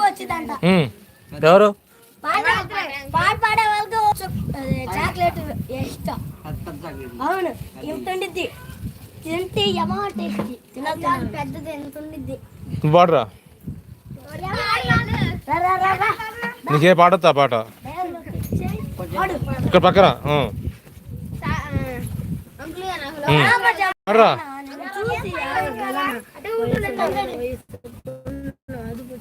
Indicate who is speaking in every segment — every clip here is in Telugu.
Speaker 1: వచ్చిందంట.
Speaker 2: ఉమ్. ఎవరు?
Speaker 1: పాట పాట పాడే వాళ్ళకి చాక్లెట్ ఇష్టం అవును ఇంత ఉండిద్ది తింటే పెద్దది ఎంత ఉండిద్ది
Speaker 2: నువ్వు పాడరా.
Speaker 1: రా, రా, రా, రా.
Speaker 2: నీకే పాట?
Speaker 1: పాడు.
Speaker 2: ఇక్కడ. ఉమ్. పాడరా.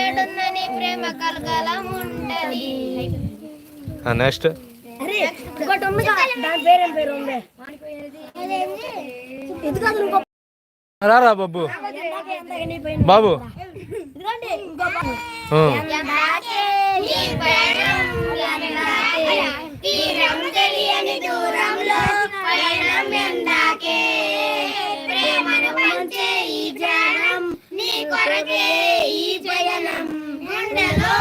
Speaker 3: నువ్వు ఏడున్న నీ ప్రేమ ఉంటది
Speaker 2: నెక్స్ట్
Speaker 1: అరే ఇంకోటి ఉంది కదా, దాని పేరేం పేరు ఉంది ఇది కాదు ఇంకో
Speaker 2: రారా బాబు. బాబు
Speaker 3: తీరం తెలియని దూరంలో పయనం ఎందాకే కొరకే ఈ జయనం గుండెలో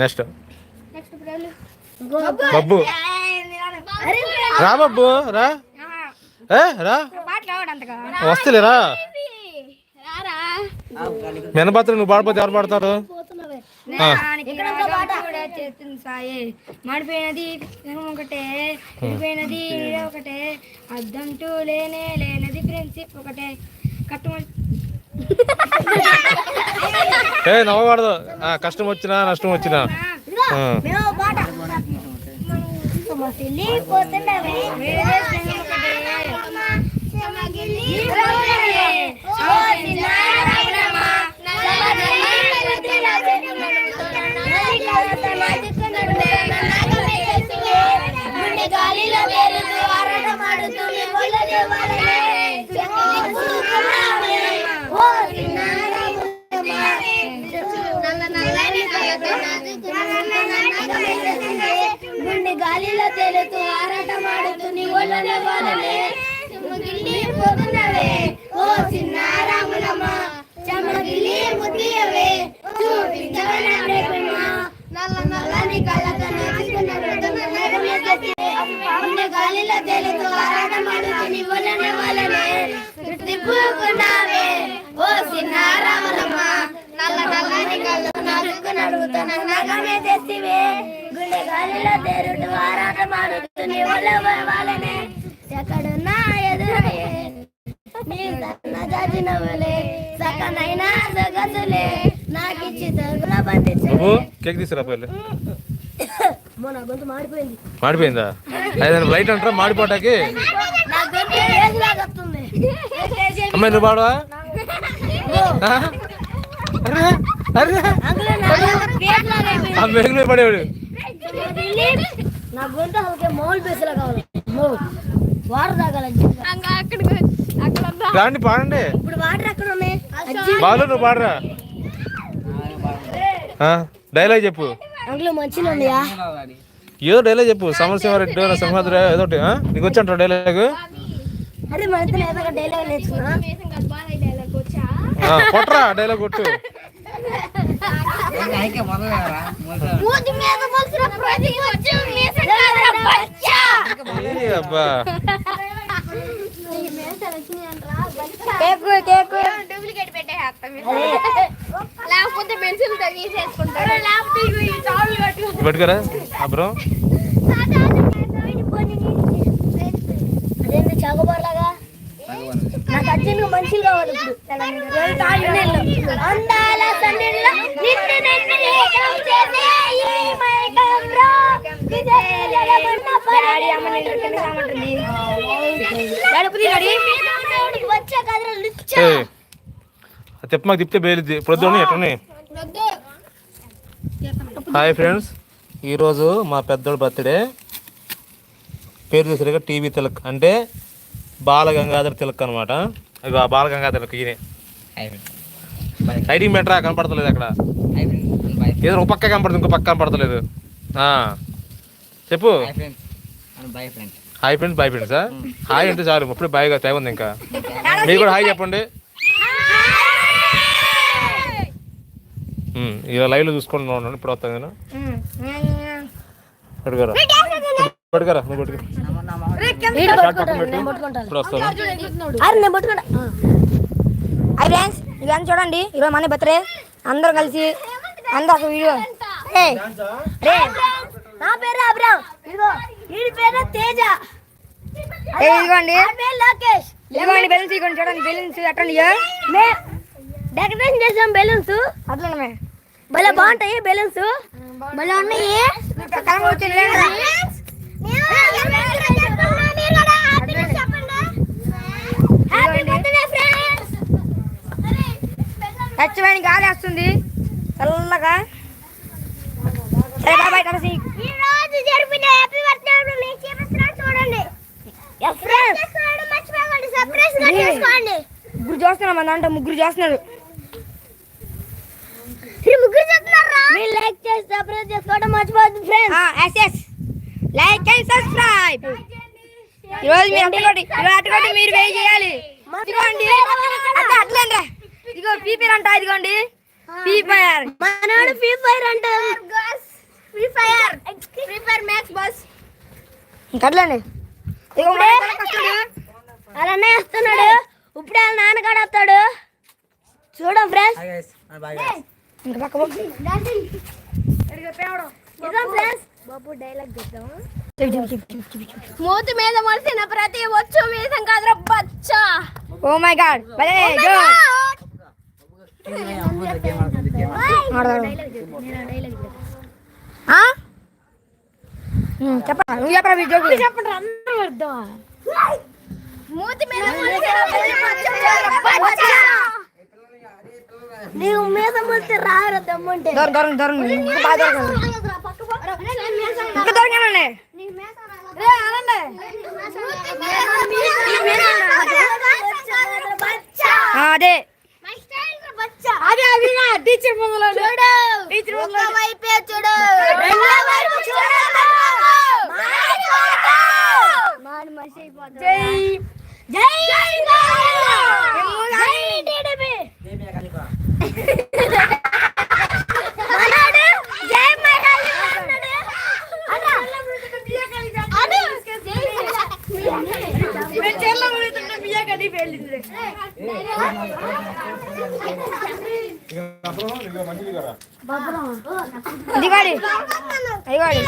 Speaker 2: నెక్స్ట్. బబ్బు. రా బబ్బు రా. ఏ రా. వస్తలేరా మెనపత్రం నువ్వు పాడిపోతే ఎవరు పాడతారు?
Speaker 4: మాడిపోయినది ఒకటే ఒకటే. అద్దంటూ లేనే లేనది ఫ్రెండ్షిప్ ఒకటే. కట్టుమని
Speaker 2: ఏ నవ్వకూడదు. ఆ, కష్టం వచ్చినా నష్టం వచ్చినా.
Speaker 1: ఇదిగో,
Speaker 2: ఆ.
Speaker 1: మేము ఓ
Speaker 3: గుండె గాలిలో తేలుతూ ఆరాటమాడుతూ నీ ఒళ్ళనే వలనే చెమ్మగిల్లి పోతున్నవే ఓ చిన్నారాములమ్మ ముద్దియవే నల్ల నల్లని కళ్ళతో గాలిలో తేలుతూ ఆరాటమాడుతూ నీ ఒళ్ళనే వాళ్ళనే తిప్పుకున్నావే ఓ నల్ల నల్లని నాచుకున్న వృద్ధుల నగమే గుండె గాలిలో తేలుతూ ఆరాటమాడుతూ నీ ఒళ్ళనే వలనే ఎక్కడున్నా ఎదురయ్యే నీ సన్న జాజి నవ్వులే. సకనైనా సగసులే. నాకిచ్చి తగుల బంధించు
Speaker 2: కేక్ తీసుకురా
Speaker 1: మాడిపోయింది.
Speaker 2: లైట్ అంటారా? మాడిపోటాకి అమ్మాయి నువ్వు పాడవా? ఆ? పడేవాడు.
Speaker 1: నా గొంతు అసలుకే మౌల్ బేసులా కావాలి. మౌల్ వాటర్ తాగాలి
Speaker 3: అక్కడికి అక్కడ
Speaker 2: రాండి పాడండి.
Speaker 1: ఇప్పుడు వాటర్ ఎక్కడ ఉన్నాయి? అజ్జి.
Speaker 2: బాలు నువ్వు పాడరా? డైలాగ్ చెప్పు.
Speaker 1: అంకుల్ మంచిగా ఉన్నాయా?
Speaker 2: ఏదో డైలాగ్ చెప్పు. సమరసింహారెడ్డి సింహాద్రి ఏదో ఒకటి? నీకు వచ్చి డైలాగ్?
Speaker 1: అరే మన ఇద్దరు ఏదో ఒక డైలాగ్ నేర్చుకున్నా.
Speaker 2: కొట్రా డైలాగ్ కొట్టు.
Speaker 3: మూతి మీద మొలిసిన ప్రతి వచ్చి మీసం కాదురా బచ్చా.
Speaker 2: ఏ అబ్బా.
Speaker 3: నీకు మీసాలు వచ్చినాయంట్రా బచ్చా
Speaker 4: కేకు కేకు
Speaker 3: డూప్లికేట్ పెట్టేస్తాం లేకపోతే పెన్సిల్తో గీసేసుకుంటాడు లేకపోతే ఇగో ఈ తాళ్ళు కట్టు
Speaker 2: ఇది పట్టుకోరా అబ్రం
Speaker 1: అదేంటి చాకోబార్ లాగా నాకు అర్జెంట్ మనుషులు కావాలి ఇప్పుడు. అందాల సన్నిధిలో నిన్ను నిన్ను ఏకం చేసే ఈ మైకంలో విజయలగబడిన పరడి వచ్చే కదరా లుచ్చ
Speaker 2: ఏ తిప్ప మాకు తిప్పితే బేలిద్ది. ప్రొద్దుని ఎట్లని హాయ్ ఫ్రెండ్స్. ఈరోజు మా పెద్దోడు బర్త్డే. పేరు చూసారుగా టీవీ తిలక్. అంటే బాల గంగాధర్ తిలక్ అనమాట ఇక బాల గంగాధర్ తిలక్ ఈయనే. లైటింగ్ బెటరా కనపడతలేదు అక్కడ. ఏదో ఒక పక్క కనపడుతుంది ఇంకో పక్క కనపడతలేదు. చెప్పు. హాయ్ ఫ్రెండ్స్ బాయ్ ఫ్రెండ్సా హాయ్ అంటే చాలు. అప్పుడే బాయ్గా టైం ఉంది ఇంకా. మీరు కూడా హాయ్ చెప్పండి. ఇలా లైవ్లో చూసుకుంటూ ఉన్నాను ఇప్పుడు వస్తాను నేను పట్టుకోరా పట్టుకోరా నువ్వు
Speaker 4: హై ఫ్రెండ్స్ ఇవన్నీ చూడండి? ఈరోజు మన బర్త్డే. అందరూ కలిసి అందరూ వీడియో.
Speaker 1: రే, నా పేరు అబ్రామ్ ఇదిగో వీడి పేరు తేజ.
Speaker 4: ఏ, ఇదిగోండి.
Speaker 1: లోకేష్.
Speaker 4: బెలూన్స్ ఇదిగోండి చూడండి బెలూన్స్ అట్టండి
Speaker 1: మే డెకరేషన్ చేసాం బెలూన్స్
Speaker 4: అట్లనే
Speaker 1: భలే బాగుంటాయి బెలూన్స్ భలే ఉన్నాయి.
Speaker 4: వచ్చింది చచ్చిపోయిన గాలి వస్తుంది. చల్లగా సరే కలిసి.
Speaker 3: ఈ రోజు జరిపిన హ్యాపీ బర్త్డే చూడండి.
Speaker 4: ముగ్గురు చూస్తున్నాం మన దాంట్లో ముగ్గురు చూస్తున్నారు.
Speaker 3: ముగ్గురు
Speaker 1: మీరు లైక్ చేసి సబ్స్క్రైబ్ చేసుకోవడం మర్చిపోద్దు friends
Speaker 4: yes yes like and subscribe ఈరోజు మీరు అట్టుకోండి మీరు చేయాలి. అట్లేండి ఇదిగో ఫ్రీ ఫైర్ అంట ఇదిగోండి. ఫ్రీ ఫైర్
Speaker 1: మనోడు ఫ్రీ ఫైర్ అంటే.
Speaker 3: Free fire free fire max bus
Speaker 4: ఇంకా అట్లేండి ఇదిగో మా అన్న కష్టపడు.
Speaker 1: అలానే వస్తున్నాడు. ఇప్పుడే. వాళ్ళ నాన్నగాడు వస్తాడు. చూడం ఫ్రెండ్స్.
Speaker 4: ఇంకా పక్క పో.
Speaker 1: ఇదో ఫ్రెండ్స్. బాబు డైలాగ్ చెప్తాము
Speaker 4: చెప్పు.
Speaker 3: మూతి మీద మొలిసిన ప్రతి వచ్చు మీసం కాదురా బచ్చా.
Speaker 4: ఓ మై గాడ్ భలే జో చెప్పరా నువ్వు చెప్పరా మీ జోకు
Speaker 1: చెప్పండి అందరూ అర్థం
Speaker 3: మూతి మీద మొలిసిన ప్రతి వచ్చు మీసం కాదురా బచ్చా
Speaker 1: నీవు మీద మొత్తం రారు దమ్ముంటే
Speaker 4: దూరం దూరం దూరం ఇంకా బాగా దూరం ఇంకా దూరం అదే.
Speaker 1: టీచర్ ముందులో
Speaker 3: చూడు. చూడు. రెండో వైపు చూడు.
Speaker 1: జై. జై జై
Speaker 4: ఇదిగోడి ఇదిగోడి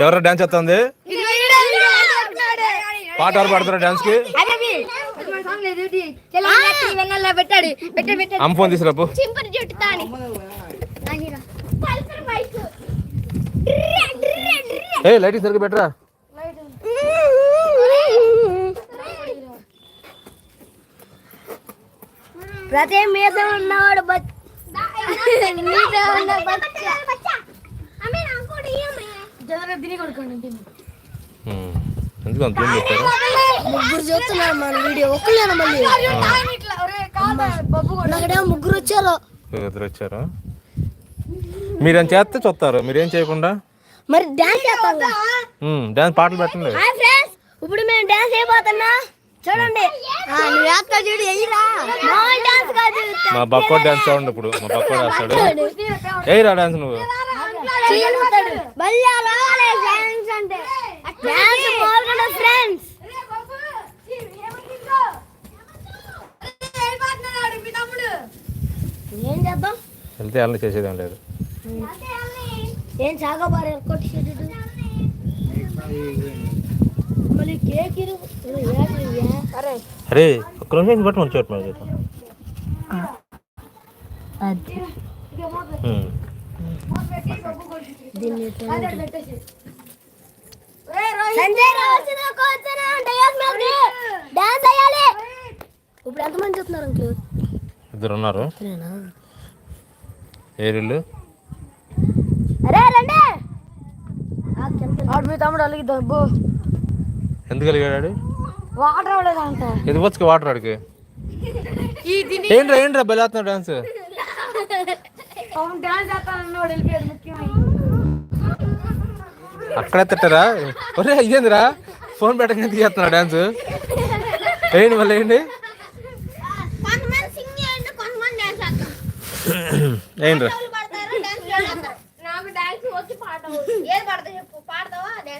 Speaker 2: ఎవరో డాన్స్ చేస్తుంది? పాట ఎవరు పాడతారా
Speaker 4: డాన్స్కి? పెట్టాడు
Speaker 2: అమ్మ ఫోన్ తీసుకురాపు ఏ లైటింగ్ సరిగ్గా పెట్టరా
Speaker 1: ప్రతి మీద ఉన్నవాడు బత్
Speaker 3: మీద ఉన్న బచ్చా అమ్మే నాకు కూడా ఇయ్యమ్మే
Speaker 2: ఉమ్, ఎందుకు అంత
Speaker 1: ముగ్గురు చూస్తున్నారు మన వీడియో. ఒక్కలేనా మళ్ళీ. ముగ్గురు వచ్చారు.
Speaker 2: ఇద్దరు వచ్చారు? మీరేం చేస్తే చూస్తారు? మీరేం చేయకుండా?
Speaker 1: మరి డాన్స్ చేస్తాం
Speaker 2: డాన్స్ పాటలు పెట్టండి.
Speaker 1: హాయ్ ఫ్రెండ్స్ ఇప్పుడు మేము డాన్స్ అయిపోతున్నా చూడండి.
Speaker 2: మా బక్కోడ్ డాన్స్ చూడండి ఇప్పుడు. మా బక్కోడ్ వేస్తాడు. ఏయిరా డాన్స్ నువ్వు?
Speaker 1: చేయగలుగుతాడు భలే రావాలి డాన్స్ అంటే. డాన్స్ మామూలుగా ఫ్రెండ్స్ ఏం చేద్దాం?
Speaker 2: వెళ్తే అలా చేసేదేం లేదు.
Speaker 1: ఏం చాగబారు కొట్టి అరే
Speaker 2: ఒక్క నిమిషం బట్టి మంచి చోటు మరి.
Speaker 1: ఇప్పుడు ఎంతమంది చెప్తున్నారు అంకుల్
Speaker 2: ఇద్దరు ఉన్నారు.
Speaker 1: నేనా
Speaker 2: ఏరిళ్ళు
Speaker 1: అరే రండి. ఆడు మీ తమ్ముడు అలిగి దబ్బు
Speaker 2: ఎందుకు కలిగాడు
Speaker 1: వాటర్ అవ్వలేదంట
Speaker 2: ఇది వచ్చి వాటర్ ఆడికి? ఏంట్రా ఏంట్రా బెలేస్తున్నావు డాన్స్? అక్కడే తిట్టరా? ఒరే అయ్యిందిరా? ఫోన్ పెట్టక తీస్తున్నావు డాన్స్? వేయండి మళ్ళీ వేయండి
Speaker 3: కొంతమంది సింగ్ చేయండి కొంతమంది డాన్స్ చేస్తారు
Speaker 2: వేయండిరా
Speaker 3: పడతారు డాన్స్ చేస్తారు నాకు డాన్స్ వచ్చి పాట ఏది పడతా చెప్పు పాడతావా డాన్స్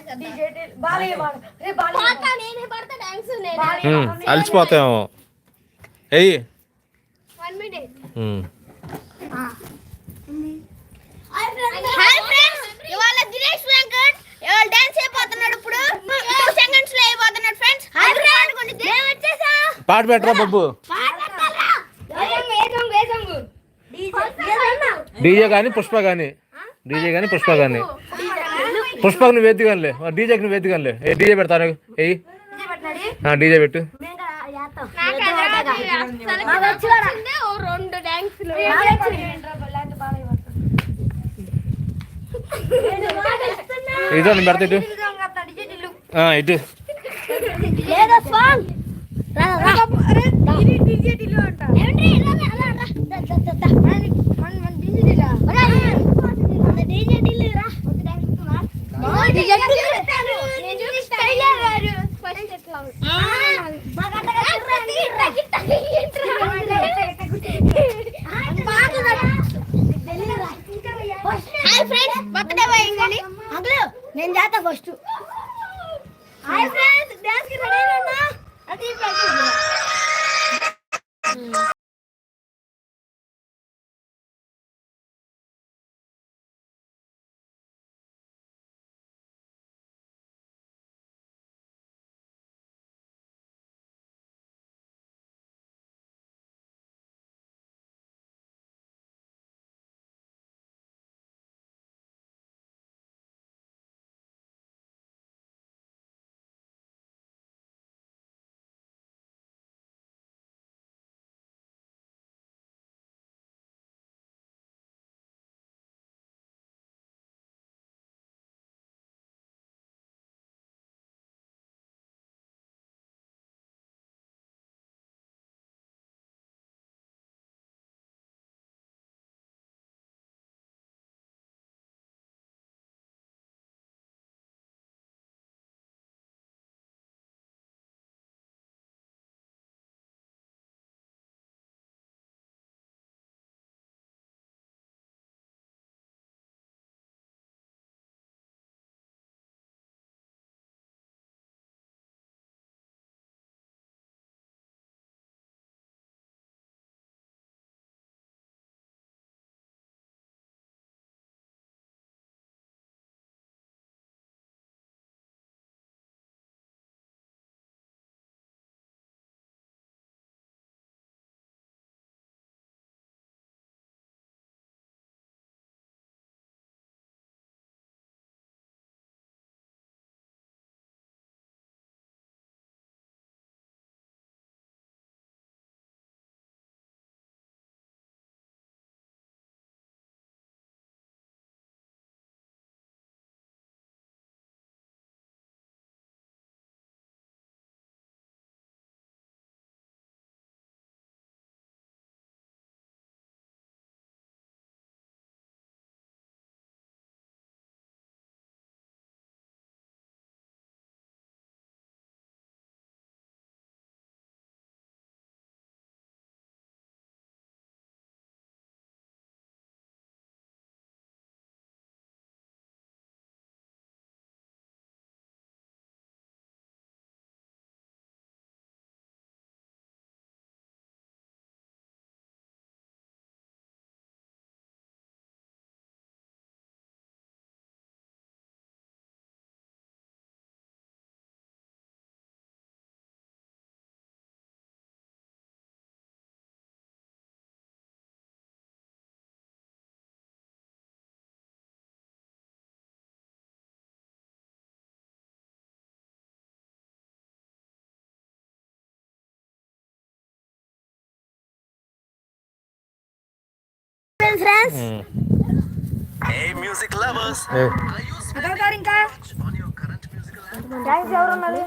Speaker 3: పాడతా నేనే పడతా డాన్స్ నేనే
Speaker 2: ఉమ్, అలసిపోతామేమో ఎయ్యి
Speaker 3: one minute
Speaker 2: um.
Speaker 3: Hi friends ఇవాళ దినేష్ వెంకట్ ఇవాళ డాన్స్ అయిపోతున్నాడు ఇప్పుడు. టూ సెకండ్స్లో అయిపోతున్నాడు ఫ్రెండ్స్ హాయ్ ఫ్రెండ్స్ నేను వచ్చేసా?
Speaker 2: పాట పెట్టరా బొబ్బు? డీజే కానీ పుష్ప కానీ డీజే కానీ పుష్ప కానీ పుష్పకు నువ్వు కానీ డీజేకి నువ్వు కానీ ఏ డీజే పెడతాను ఎయ్యి డీజే పెట్టు.
Speaker 3: ఓ రెండు డాన్స్లు
Speaker 2: ఇదో నేను పెడతా ఇటు. ఆ, ఇటు.
Speaker 1: లేదా సాంగ్ రా రా
Speaker 3: ఏమండి ఇలా రా,
Speaker 2: ఉమ్.
Speaker 4: అదవుతారు
Speaker 2: ఏ,
Speaker 4: ఇంకా థ్యాంక్స్ ఎవరు ఉన్నారు